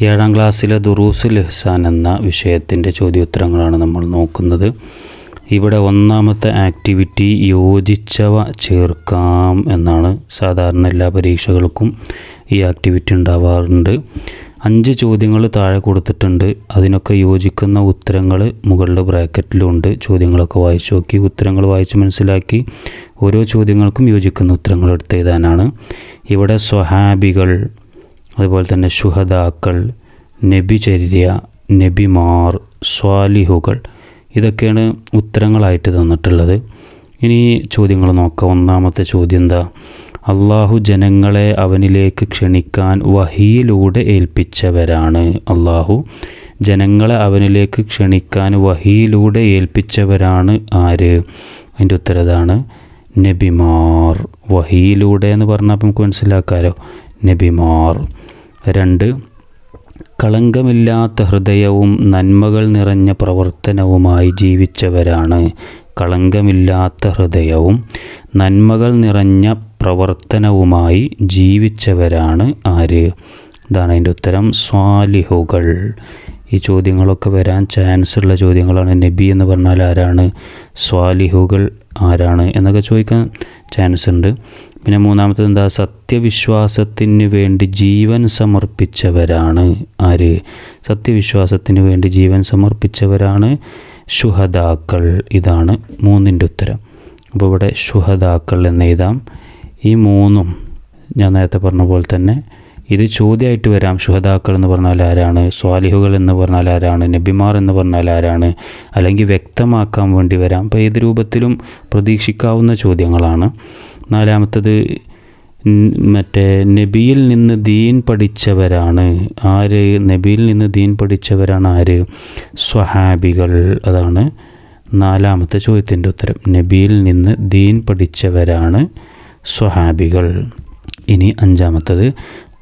ഏഴാം ക്ലാസ്സിലെ ദുറൂസുൽ ഇഹ്സാൻ എന്ന വിഷയത്തിന്റെ ചോദ്യോത്തരങ്ങളാണ് നമ്മൾ നോക്കുന്നത്. ഇവിടെ ഒന്നാമത്തെ ആക്ടിവിറ്റി യോജിച്ചവ ചേർക്കാം എന്നാണ്. സാധാരണ എല്ലാ പരീക്ഷകൾക്കും ഈ ആക്ടിവിറ്റി ഉണ്ടാവാറുണ്ട്. അഞ്ച് ചോദ്യങ്ങൾ താഴെ കൊടുത്തിട്ടുണ്ട്. അതിനൊക്കെ യോജിക്കുന്ന ഉത്തരങ്ങൾ മുകളിലെ ബ്രാക്കറ്റിലുണ്ട്. ചോദ്യങ്ങളൊക്കെ വായിച്ചു നോക്കി ഉത്തരങ്ങൾ വായിച്ച് മനസ്സിലാക്കി ഓരോ ചോദ്യങ്ങൾക്കും യോജിക്കുന്ന ഉത്തരങ്ങൾ എടുത്ത് എഴുതാനാണ്. ഇവിടെ സ്വഹാബികൾ അതുപോലെ തന്നെ ശുഹദാക്കൾ നബിചര്യ നബിമാർ സ്വാലിഹുകൾ ഇതൊക്കെയാണ് ഉത്തരങ്ങളായിട്ട് തന്നിട്ടുള്ളത്. ഇനി ചോദ്യങ്ങൾ നോക്കാം. ഒന്നാമത്തെ ചോദ്യം എന്താ അള്ളാഹു ജനങ്ങളെ അവനിലേക്ക് ക്ഷണിക്കാൻ വഹിയിലൂടെ ഏൽപ്പിച്ചവരാണ് അള്ളാഹു. ജനങ്ങളെ അവനിലേക്ക് ക്ഷണിക്കാൻ വഹിയിലൂടെ ഏൽപ്പിച്ചവരാണ് ആര്? അതിന്റെ ഉത്തരതാണ് നബിമാർ. വഹിയിലൂടെ എന്ന് പറഞ്ഞാൽ നമുക്ക് മനസ്സിലാക്കാമല്ലോ നബിമാർ. രണ്ട് കളങ്കമില്ലാത്ത ഹൃദയവും നന്മകൾ നിറഞ്ഞ പ്രവർത്തനവുമായി ജീവിച്ചവരാണ്. കളങ്കമില്ലാത്ത ഹൃദയവും നന്മകൾ നിറഞ്ഞ പ്രവർത്തനവുമായി ജീവിച്ചവരാണ് ആര്? ഇതാണ് അതിന്റെ ഉത്തരം. സ്വാലിഹുകൾ. ഈ ചോദ്യങ്ങളൊക്കെ വരാൻ ചാൻസ് ഉള്ള ചോദ്യങ്ങളാണ് നബി എന്ന് പറഞ്ഞാൽ ആരാണ്? സ്വാലിഹുകൾ ആരാണ്? എന്നൊക്കെ ചോദിക്കാൻ ചാൻസ് ഉണ്ട്. പിന്നെ മൂന്നാമത്തത് എന്താ? സത്യവിശ്വാസത്തിന് വേണ്ടി ജീവൻ സമർപ്പിച്ചവരാണ് ആര്? സത്യവിശ്വാസത്തിന് വേണ്ടി ജീവൻ സമർപ്പിച്ചവരാണ് ശുഹദാക്കൾ. ഇതാണ് മൂന്നിന്റെ ഉത്തരം. അപ്പോൾ ഇവിടെ ശുഹദാക്കൾ എന്ന് എഴുതാം. ഈ മൂന്നും ഞാൻ നേരത്തെ പറഞ്ഞ പോലെ തന്നെ ഇത് ചോദ്യമായിട്ട് വരാം. ശുഹദാക്കൾ എന്ന് പറഞ്ഞാൽ ആരാണ്? സ്വാലിഹുകൾ എന്ന് പറഞ്ഞാൽ ആരാണ്? നബിമാർ എന്ന് പറഞ്ഞാൽ ആരാണ്? അല്ലെങ്കിൽ വ്യക്തമാക്കാൻ വേണ്ടി വരാം. അപ്പോൾ ഏത് രൂപത്തിലും പ്രതീക്ഷിക്കാവുന്ന ചോദ്യങ്ങളാണ്. നാലാമത്തത് മറ്റേ നബിയിൽ നിന്ന് ദീൻ പഠിച്ചവരാണ്. ആര്? നബിയിൽ നിന്ന് ദീൻ പഠിച്ചവരാണ് ആര്? സ്വഹാബികൾ. അതാണ് നാലാമത്തെ ചോദ്യത്തിന്റെ ഉത്തരം. നബിയിൽ നിന്ന് ദീൻ പഠിച്ചവരാണ് സ്വഹാബികൾ. ഇനി അഞ്ചാമത്തത്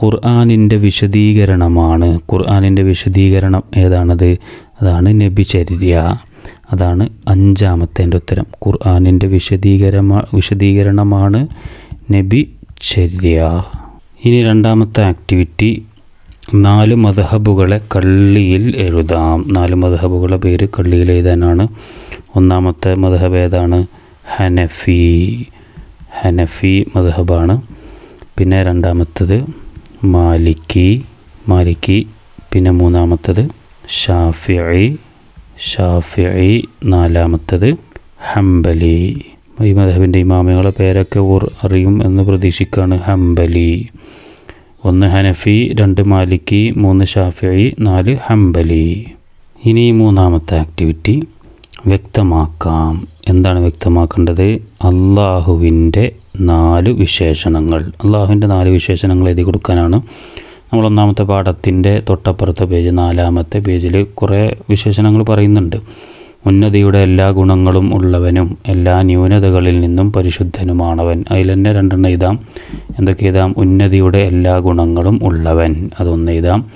ഖുർആാനിന്റെ വിശദീകരണമാണ്. ഖുർആാനിന്റെ വിശദീകരണം ഏതാണത്? അതാണ് നബിചര്യ. അതാണ് അഞ്ചാമത്തെ എന്റെ ഉത്തരം. ഖുർആാനിന്റെ വിശദീകരമ വിശദീകരണമാണ് നബി ചര്യ ഇനി രണ്ടാമത്തെ ആക്ടിവിറ്റി നാല് മധഹബുകളെ കള്ളിയിൽ എഴുതാം. നാല് മധഹബുകളെ പേര് കള്ളിയിൽ എഴുതാനാണ്. ഒന്നാമത്തെ മധഹബ് ഏതാണ്? ഹനഫി. ഹനഫി മധഹബാണ് പിന്നെ രണ്ടാമത്തത് മാലിക്കി മാലിക്കി പിന്നെ മൂന്നാമത്തത് ഷാഫിഇ ഷാഫിഇ നാലാമത്തത് ഹംബലി. ഈ മധബിന്റെ ഇമാമയുടെ പേരൊക്കെ ഓർ അറിയും എന്ന് പ്രതീക്ഷിക്കുകയാണ് ഹംബലി. ഒന്ന് ഹനഫി രണ്ട് മാലിക്കി മൂന്ന് ഷാഫിഇ നാല് ഹംബലി. ഇനി മൂന്നാമത്തെ ആക്ടിവിറ്റി വ്യക്തമാക്കാം. എന്താണ് വ്യക്തമാക്കേണ്ടത്? അള്ളാഹുവിന്റെ നാല് വിശേഷണങ്ങൾ. അള്ളാഹുവിന്റെ നാല് വിശേഷണങ്ങൾ എഴുതി കൊടുക്കാനാണ്. നമ്മൾ ഒന്നാമത്തെ പാഠത്തിന്റെ തൊട്ടപ്പുറത്തെ പേജ് നാലാമത്തെ പേജിൽ കുറേ വിശേഷണങ്ങൾ പറയുന്നുണ്ട്. ഉന്നതിയുടെ എല്ലാ ഗുണങ്ങളും ഉള്ളവനും എല്ലാ ന്യൂനതകളിൽ നിന്നും പരിശുദ്ധനുമാണവൻ. അതിൽ തന്നെ രണ്ടെണ്ണം എഴുതാം. എന്തൊക്കെ എഴുതാം? ഉന്നതിയുടെ എല്ലാ ഗുണങ്ങളും ഉള്ളവൻ. അതൊന്ന് എഴുതാം.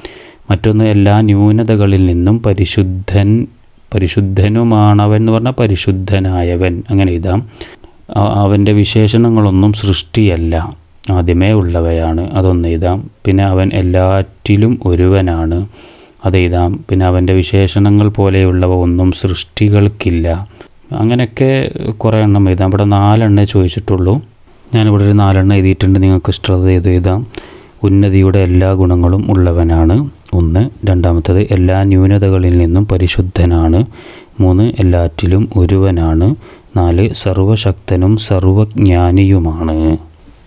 മറ്റൊന്ന് എല്ലാ ന്യൂനതകളിൽ നിന്നും പരിശുദ്ധൻ പരിശുദ്ധനുമാണവൻ എന്ന് പറഞ്ഞാൽ പരിശുദ്ധനായവൻ. അങ്ങനെ എഴുതാം. അവന്റെ വിശേഷണങ്ങളൊന്നും സൃഷ്ടിയല്ല. ആദ്യമേ ഉള്ളവയാണ് അതൊന്ന് എഴുതാം. പിന്നെ അവൻ എല്ലാറ്റിലും ഒരുവനാണ് അത് എഴുതാം. പിന്നെ അവന്റെ വിശേഷണങ്ങൾ പോലെയുള്ളവ ഒന്നും സൃഷ്ടികൾക്കില്ല. അങ്ങനെയൊക്കെ കുറേ എണ്ണം എഴുതാം. ഇവിടെ നാലെണ്ണേ ചോദിച്ചിട്ടുള്ളൂ. ഞാനിവിടെ ഒരു നാലെണ്ണം എഴുതിയിട്ടുണ്ട്. നിങ്ങൾക്ക് ഇഷ്ടമുള്ളത് ഏത് എഴുതാം. ഉന്നതിയുടെ എല്ലാ ഗുണങ്ങളും ഉള്ളവനാണ്. ഒന്ന്. രണ്ടാമത്തത് എല്ലാ ന്യൂനതകളിൽ നിന്നും പരിശുദ്ധനാണ്. മൂന്ന് എല്ലാറ്റിലും ഒരുവനാണ്. നാല് സർവശക്തനും സർവജ്ഞാനിയുമാണ്.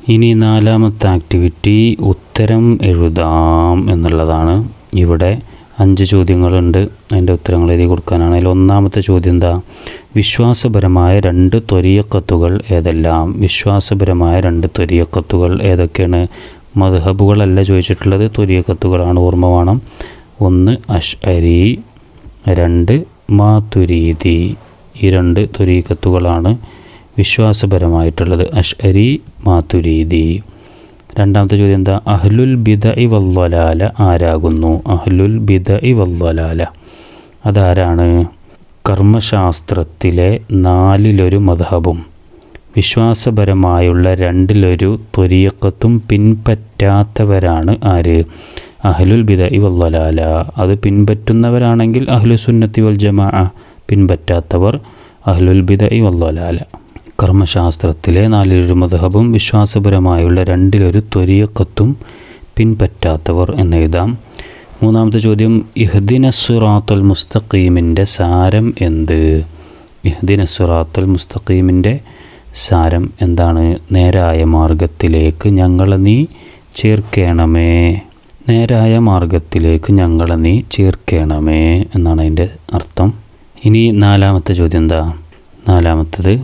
ഇനി നാലാമത്തെ ആക്ടിവിറ്റി ഉത്തരം എഴുതാം എന്നുള്ളതാണ്. ഇവിടെ അഞ്ച് ചോദ്യങ്ങളുണ്ട്. അതിന്റെ ഉത്തരങ്ങൾ എഴുതി കൊടുക്കാനാണ്. അതിൽ ഒന്നാമത്തെ ചോദ്യം എന്താ? വിശ്വാസപരമായ രണ്ട് ത്വരീയക്കത്തുകൾ ഏതെല്ലാം? വിശ്വാസപരമായ രണ്ട് ത്വരീയക്കത്തുകൾ ഏതൊക്കെയാണ്? മദ്ഹബുകളല്ല ചോദിച്ചിട്ടുള്ളത്. ത്വരീയക്കത്തുകളാണ് ഓർമ്മ വേണം. ഒന്ന് അഷ് അരി രണ്ട് മാതുരീതി ഈ രണ്ട് തുരീക്കത്തുകളാണ് വിശ്വാസപരമായിട്ടുള്ളത്. അഷ്അരി മാതുരീതി രണ്ടാമത്തെ ചോദ്യം എന്താ? അഹ്ലുൽ ബിദ ഇ വല്ലലാല ആരാകുന്നു? അഹ്ലുൽ ബിദ ഇ വല്ലലാല അതാരാണ്? കർമ്മശാസ്ത്രത്തിലെ നാലിലൊരു മധബും വിശ്വാസപരമായുള്ള രണ്ടിലൊരു ത്വരീക്കത്തും പിൻപറ്റാത്തവരാണ് ആര്? അഹ്ലുൽ ബിദ ഇ വല്ലലാല അത് പിൻപറ്റുന്നവരാണെങ്കിൽ അഹ്ലു സുന്നത്തി വൽ ജമാ പിൻപറ്റാത്തവർ അഹ്ലുൽ ബിദ ഇ വല്ലലാല കർമ്മശാസ്ത്രത്തിലെ നാലിലൊരു മതഹബും വിശ്വാസപരമായുള്ള രണ്ടിലൊരു ത്വരീക്കത്തും പിൻപറ്റാത്തവർ എന്നെഴുതാം. മൂന്നാമത്തെ ചോദ്യം ഇഹ്ദിന സുറാത്തുൽ മുസ്തഖീമിന്റെ സാരം എന്ത്? ഇഹ്ദിന സുറാത്തുൽ മുസ്തഖീമിന്റെ സാരം എന്താണ്? നേരായ മാർഗത്തിലേക്ക് ഞങ്ങളെ നീ ചേർക്കണമേ. നേരായ മാർഗത്തിലേക്ക് ഞങ്ങളെ നീ ചേർക്കണമേ എന്നാണ് അതിന്റെ അർത്ഥം. ഇനി നാലാമത്തെ ചോദ്യം എന്താ? നാലാമത്തത്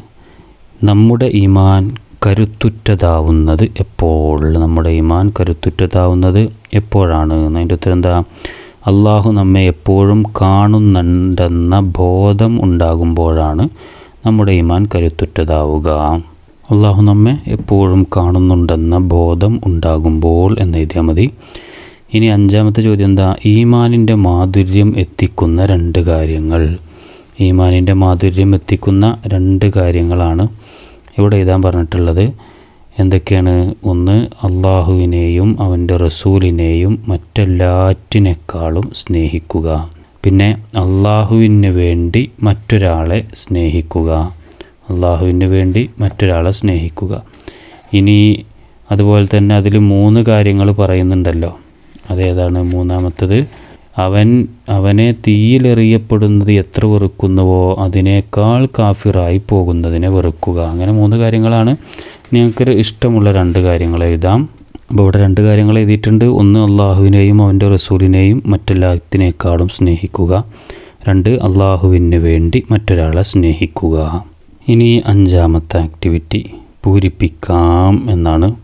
നമ്മുടെ ഈമാൻ കരുത്തുറ്റതാവുന്നത് എപ്പോൾ? നമ്മുടെ ഈമാൻ കരുത്തുറ്റതാവുന്നത് എപ്പോഴാണ്? അതിന്റെ ഉത്തരം എന്താ? അള്ളാഹു നമ്മെ എപ്പോഴും കാണുന്നുണ്ടെന്ന ബോധം ഉണ്ടാകുമ്പോഴാണ് നമ്മുടെ ഈമാൻ കരുത്തുറ്റതാവുക. അള്ളാഹു നമ്മെ എപ്പോഴും കാണുന്നുണ്ടെന്ന ബോധം ഉണ്ടാകുമ്പോൾ എന്ന് എഴുതിയാൽ മതി. ഇനി അഞ്ചാമത്തെ ചോദ്യം എന്താ? ഈമാനിന്റെ മാധുര്യം എത്തിക്കുന്ന രണ്ട് കാര്യങ്ങൾ. ഈമാനിന്റെ മാധുര്യം എത്തിക്കുന്ന രണ്ട് കാര്യങ്ങളാണ് ഇവിടെ എഴുതാൻ പറഞ്ഞിട്ടുള്ളത്. എന്തൊക്കെയാണ്? ഒന്ന് അള്ളാഹുവിനെയും അവന്റെ റസൂലിനെയും മറ്റെല്ലാറ്റിനേക്കാളും സ്നേഹിക്കുക. പിന്നെ അള്ളാഹുവിന് വേണ്ടി മറ്റൊരാളെ സ്നേഹിക്കുക. അള്ളാഹുവിന് വേണ്ടി മറ്റൊരാളെ സ്നേഹിക്കുക. ഇനി അതുപോലെ തന്നെ അതിൽ മൂന്ന് കാര്യങ്ങൾ പറയുന്നുണ്ടല്ലോ. അതേതാണ് മൂന്നാമത്തത്. അവൻ അവനെ തീയിലെറിയപ്പെടുന്നത് എത്ര വെറുക്കുന്നുവോ അതിനേക്കാൾ കാഫിറായി പോകുന്നതിനെ വെറുക്കുക. അങ്ങനെ മൂന്ന് കാര്യങ്ങളാണ്. നിങ്ങൾക്ക് ഇഷ്ടമുള്ള രണ്ട് കാര്യങ്ങൾ എഴുതാം. അപ്പോൾ ഇവിടെ രണ്ട് കാര്യങ്ങൾ എഴുതിയിട്ടുണ്ട്. ഒന്ന് അള്ളാഹുവിനെയും അവന്റെ റസൂലിനെയും മറ്റെല്ലാത്തിനേക്കാളും സ്നേഹിക്കുക. രണ്ട് അള്ളാഹുവിന് വേണ്ടി മറ്റൊരാളെ സ്നേഹിക്കുക. ഇനി അഞ്ചാമത്തെ ആക്ടിവിറ്റി പൂരിപ്പിക്കാം എന്നാണ്.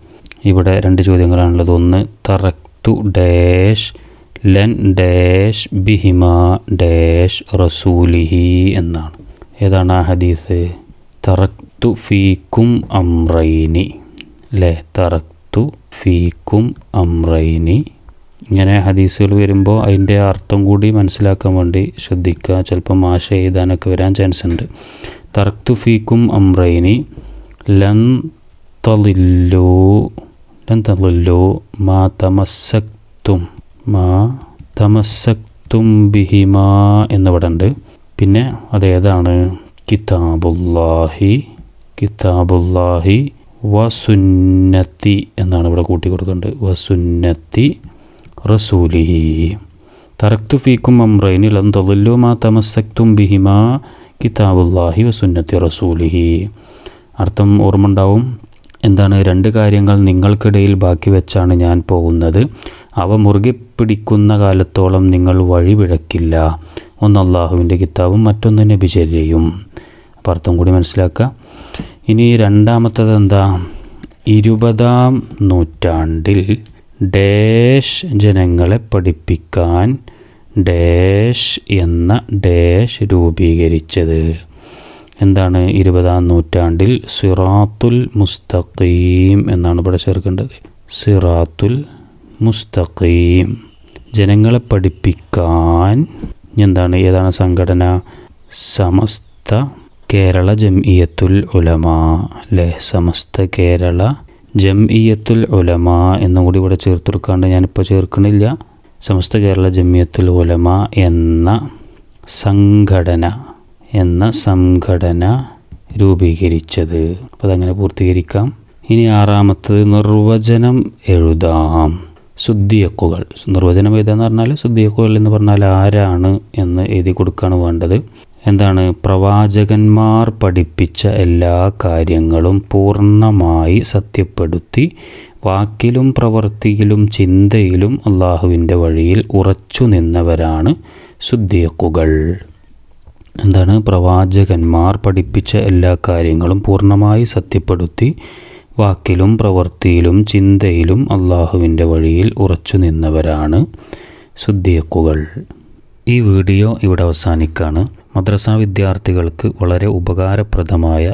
ഇവിടെ രണ്ട് ചോദ്യങ്ങളാണുള്ളത്. ഒന്ന് തറക്തു ഡാഷ് ലൻ ഡാഷ് ബിഹിമ ഡാഷ് റസൂലിഹി എന്നാണ്. ഏതാണ് ആ ഹദീസ്? തറക്തു ഫീക്കും അമ്രൈനി അല്ലേ തറക്തു ഫീക്കും അമ്രൈനി ഇങ്ങനെ ഹദീസുകൾ വരുമ്പോൾ അതിന്റെ അർത്ഥം കൂടി മനസ്സിലാക്കാൻ വേണ്ടി ശ്രദ്ധിക്കുക. ചിലപ്പോൾ മാഷ എഴുതാനൊക്കെ വരാൻ ചാൻസ് ഉണ്ട്. തറക്തു ഫീക്കും അമ്രൈനി ലൻ തലില്ലോ ലൻ തലില്ലോ മാ തമസ്സക്തും മാ തമസക്തും ബിഹിമാ എന്നിവിടെ ഉണ്ട് പിന്നെ അതേതാണ്? കിതാബുല്ലാഹി കിതാബുല്ലാഹി വസുന്നത്തി എന്നാണ് ഇവിടെ കൂട്ടി കൊടുക്കേണ്ടത് വസുന്നത്തി റസൂലിഹി. തറക്തു ഫീക്കും അമ്രൈനിൽ ലം തളില്ലു മാ തമസക്തും ബിഹിമാ കിതാബുല്ലാഹി വസുന്നത്തി റസൂലിഹി. അർത്ഥം ഓർമ്മ ഉണ്ടാവും എന്താണ് രണ്ട് കാര്യങ്ങൾ നിങ്ങൾക്കിടയിൽ ബാക്കി വെച്ചാണ് ഞാൻ പോകുന്നത്. അവ മുറുകെ പിടിക്കുന്ന കാലത്തോളം നിങ്ങൾ വഴിപിഴക്കില്ല ഒന്ന് അള്ളാഹുവിന്റെ കിതാബും മറ്റൊന്ന് നബിചര്യയും അപ്പോൾ അർത്ഥം കൂടി മനസ്സിലാക്കുക. ഇനി രണ്ടാമത്തത് എന്താ? ഇരുപതാം നൂറ്റാണ്ടിൽ ഡാഷ് ജനങ്ങളെ പഠിപ്പിക്കാൻ ഡാഷ് എന്ന ഡാഷ് രൂപീകരിച്ചത്. എന്താണ് ഇരുപതാം നൂറ്റാണ്ടിൽ സിറാത്തുൽ മുസ്തഖീം എന്നാണ് ഇവിടെ ചേർക്കേണ്ടത്. സിറാത്തുൽ മുസ്തഖീം. ജനങ്ങളെ പഠിപ്പിക്കാൻ എന്താണ്? ഏതാണ് സംഘടന? സമസ്ത കേരള ജംഇയത്തുൽ ഉലമ അല്ലേ? സമസ്ത കേരള ജംഇയത്തുൽ ഉലമ എന്നും കൂടി ഇവിടെ ചേർത്തെടുക്കാണ്ട് ഞാനിപ്പോൾ ചേർക്കണില്ല. സമസ്ത കേരള ജംഇയത്തുൽ ഉലമ എന്ന സംഘടന. എന്ന സംഘടന രൂപീകരിച്ചത്. അപ്പോൾ അതങ്ങനെ പൂർത്തീകരിക്കാം. ഇനി ആറാമത്തത് നിർവചനം എഴുതാം. ശുദ്ധിയക്കുകൾ. നിർവചനം എഴുതാന്ന് പറഞ്ഞാൽ ശുദ്ധിയക്കുകൾ എന്ന് പറഞ്ഞാൽ ആരാണ് എന്ന് എഴുതി കൊടുക്കുകയാണ് വേണ്ടത്. എന്താണ്? പ്രവാചകന്മാർ പഠിപ്പിച്ച എല്ലാ കാര്യങ്ങളും പൂർണമായി സത്യപ്പെടുത്തി വാക്കിലും പ്രവൃത്തിയിലും ചിന്തയിലും അള്ളാഹുവിന്റെ വഴിയിൽ ഉറച്ചു നിന്നവരാണ് സുദ്ദീഖുകൾ എന്താണ്? പ്രവാചകന്മാർ പഠിപ്പിച്ച എല്ലാ കാര്യങ്ങളും പൂർണമായി സത്യപ്പെടുത്തി വാക്കിലും പ്രവൃത്തിയിലും ചിന്തയിലും അള്ളാഹുവിന്റെ വഴിയിൽ ഉറച്ചു നിന്നവരാണ് സുദ്ദീഖുകൾ ഈ വീഡിയോ ഇവിടെ അവസാനിക്കാണ്. മദ്രസ വിദ്യാർത്ഥികൾക്ക് വളരെ ഉപകാരപ്രദമായ